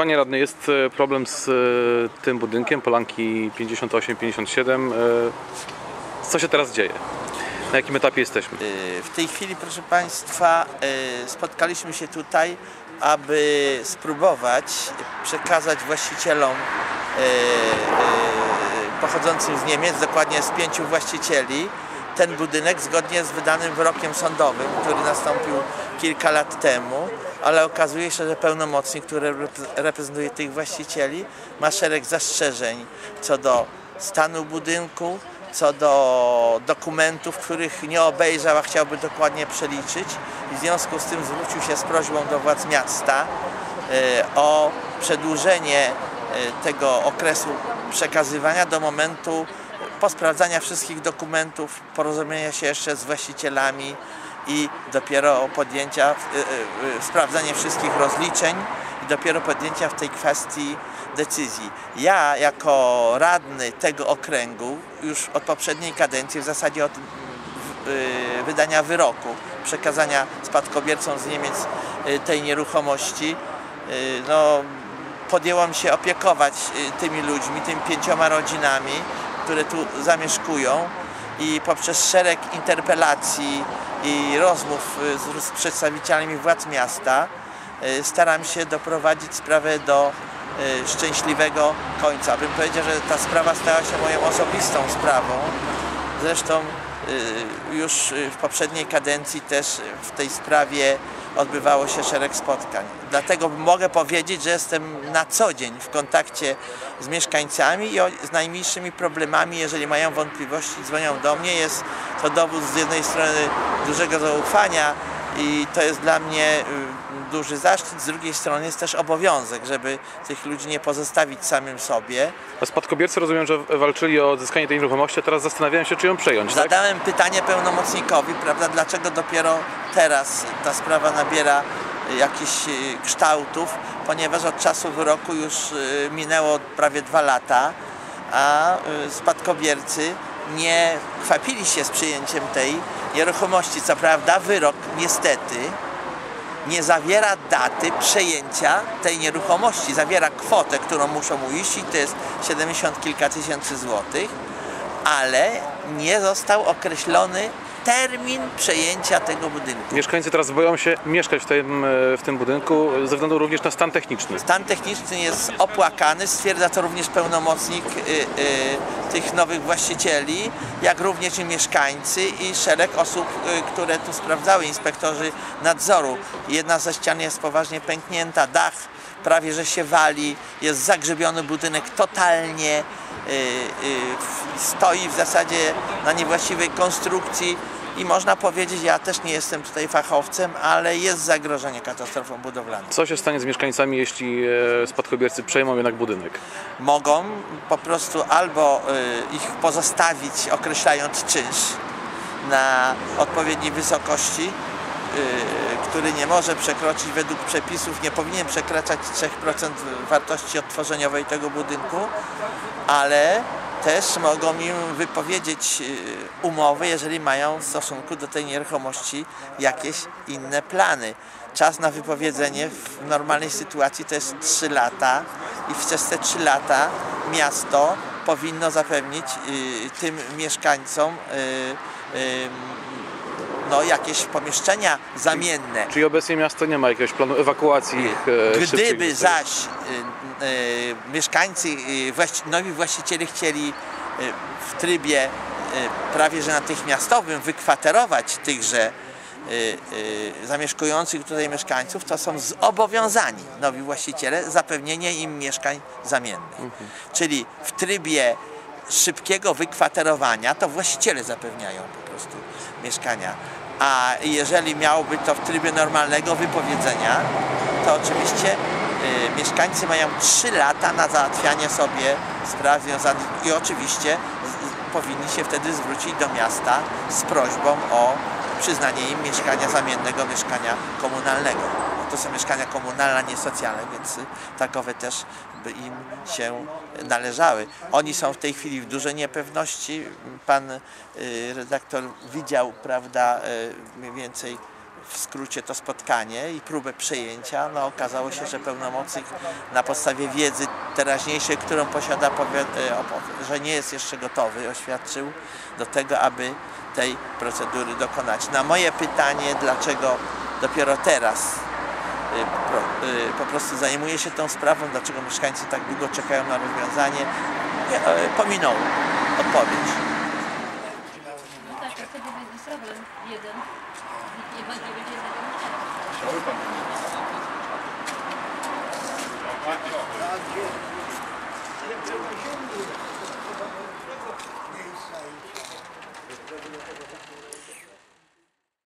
Panie radny, jest e, problem z e, tym budynkiem, Polanki 58-57. E, Co się teraz dzieje? Na jakim etapie jesteśmy? W tej chwili, proszę Państwa, spotkaliśmy się tutaj, aby spróbować przekazać właścicielom pochodzącym z Niemiec, dokładnie z pięciu właścicieli, ten budynek zgodnie z wydanym wyrokiem sądowym, który nastąpił kilka lat temu, ale okazuje się, że pełnomocnik, który rep- reprezentuje tych właścicieli, ma szereg zastrzeżeń co do stanu budynku, co do dokumentów, których nie obejrzał, a chciałby dokładnie przeliczyć. I w związku z tym zwrócił się z prośbą do władz miasta e, o przedłużenie e, tego okresu przekazywania do momentu posprawdzania wszystkich dokumentów, porozumienia się jeszcze z właścicielami i dopiero podjęcia, e, e, e, sprawdzanie wszystkich rozliczeń i dopiero podjęcia w tej kwestii decyzji. Ja jako radny tego okręgu już od poprzedniej kadencji, w zasadzie od y, wydania wyroku, przekazania spadkobiercom z Niemiec y, tej nieruchomości, y, no, podjęłam się opiekować y, tymi ludźmi, tymi pięcioma rodzinami, które tu zamieszkują i poprzez szereg interpelacji i rozmów y, z, z przedstawicielami władz miasta y, staram się doprowadzić sprawę do y, szczęśliwego końca. Bym powiedział, że ta sprawa stała się moją osobistą sprawą. Zresztą już y, w poprzedniej kadencji też w tej sprawie odbywało się szereg spotkań. Dlatego mogę powiedzieć, że jestem na co dzień w kontakcie z mieszkańcami i z najmniejszymi problemami, jeżeli mają wątpliwości, dzwonią do mnie. Jest to dowód z jednej strony dużego zaufania i to jest dla mnie y, duży zaszczyt, z drugiej strony jest też obowiązek, żeby tych ludzi nie pozostawić samym sobie. A Spadkobiercy rozumiem, że walczyli o odzyskanie tej nieruchomości, a teraz zastanawiają się, czy ją przejąć, tak? Zadałem pytanie pełnomocnikowi, prawda, dlaczego dopiero teraz ta sprawa nabiera jakichś y, kształtów, ponieważ od czasu wyroku już y, minęło prawie dwa lata, a y, spadkobiercy nie chwapili się z przyjęciem tej nieruchomości. Co prawda wyrok niestety nie zawiera daty przejęcia tej nieruchomości. Zawiera kwotę, którą muszą uiścić, to jest 70 kilka tysięcy złotych, ale nie został określony termin przejęcia tego budynku. Mieszkańcy teraz boją się mieszkać w tym, e, w tym budynku ze względu również na stan techniczny. Stan techniczny jest opłakany, stwierdza to również pełnomocnik y, y, tych nowych właścicieli, jak również i mieszkańcy i szereg osób, y, które tu sprawdzały, inspektorzy nadzoru. Jedna ze ścian jest poważnie pęknięta, dach prawie że się wali, jest zagrzebiony budynek totalnie, stoi w zasadzie na niewłaściwej konstrukcji i można powiedzieć, ja też nie jestem tutaj fachowcem, ale jest zagrożenie katastrofą budowlaną. Co się stanie z mieszkańcami, jeśli e, spadkobiercy przejmą jednak budynek? mogą po prostu albo y, ich pozostawić określając czynsz na odpowiedniej wysokości, y, który nie może przekroczyć według przepisów, nie powinien przekraczać 3% wartości odtworzeniowej tego budynku, ale też mogą im wypowiedzieć y, umowy, jeżeli mają w stosunku do tej nieruchomości jakieś inne plany. Czas na wypowiedzenie w normalnej sytuacji to jest 3 lata i przez te 3 lata miasto powinno zapewnić y, tym mieszkańcom y, y, no, jakieś pomieszczenia zamienne. Czyli obecnie miasto nie ma jakiegoś planu ewakuacji ich e, Gdyby zaś y, y, mieszkańcy, y, właści- nowi właściciele chcieli w trybie prawie że natychmiastowym wykwaterować tychże zamieszkujących tutaj mieszkańców, to są zobowiązani nowi właściciele zapewnienie im mieszkań zamiennych. Czyli w trybie szybkiego wykwaterowania to właściciele zapewniają po prostu mieszkania. A jeżeli miałoby to w trybie normalnego wypowiedzenia, to oczywiście y, mieszkańcy mają 3 lata na załatwianie sobie spraw związanych i oczywiście powinni się wtedy zwrócić do miasta z prośbą o przyznanie im mieszkania zamiennego, mieszkania komunalnego. To są mieszkania komunalne, nie socjalne, więc y, takowe też by im się należały. Oni są w tej chwili w dużej niepewności. Pan y, redaktor widział, prawda, y, mniej więcej w skrócie to spotkanie i próbę przejęcia. No, okazało się, że pełnomocnik na podstawie wiedzy teraźniejszej, którą posiada, opowie- że nie jest jeszcze gotowy, oświadczył do tego, aby tej procedury dokonać. Na moje pytanie, dlaczego dopiero teraz y, y, po prostu zajmuje się tą sprawą, dlaczego mieszkańcy tak długo czekają na rozwiązanie, nie, e, pominął odpowiedź. No